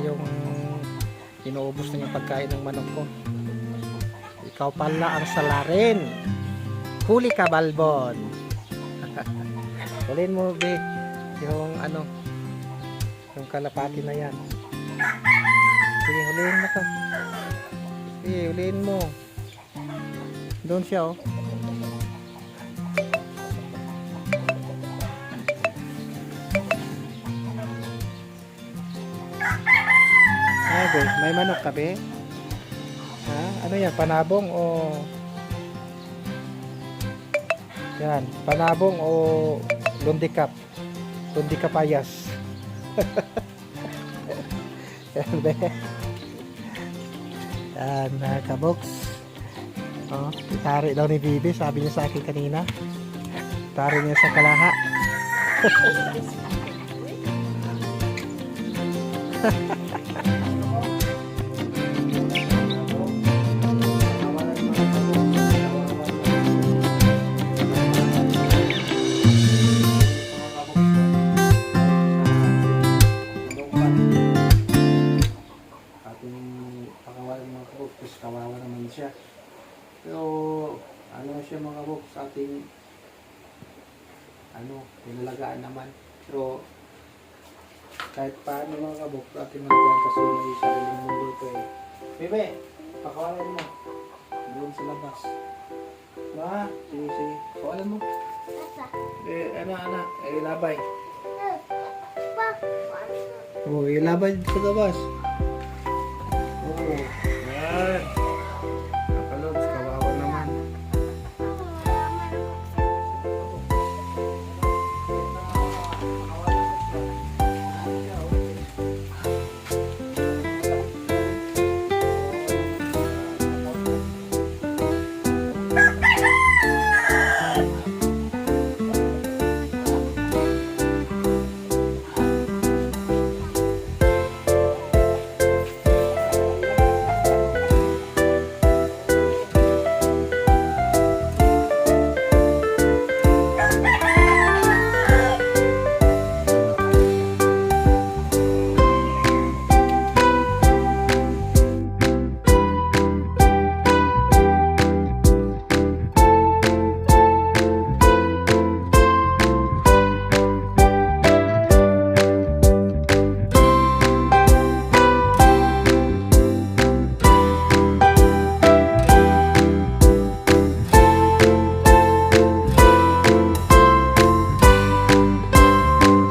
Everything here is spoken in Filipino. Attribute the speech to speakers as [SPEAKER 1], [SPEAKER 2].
[SPEAKER 1] yung inuubos na yung pagkain ng manok ko. Ikaw pala ang salarin. Huli ka, Balbon. Huliin mo, Be. Yung ano, yung kalapati na yan. Sige, huliin mo to. Sige, huliin mo. Doon siya, oh. Be, may manok ka, be? Ha? Ano yan? Panabong o... Yan, panabong o lundikap? Lundikapayas. yan, be. Yan, mga kabox. Oh, itari daw ni Bibi, sabi niya sa akin kanina. Itari niya sa kalaha. ating tapos kawawa naman siya. Pero ano siya mga sa ating ano pinalagaan naman. Pero kahit paano mga kabok sa ating nalagaan kasi may sariling mundo ito eh. Bebe pakawalan mo. Doon sa labas. Ba sige sige. Kawalan mo. Eh ano ano? Eh labay. Oh ilabay sa labas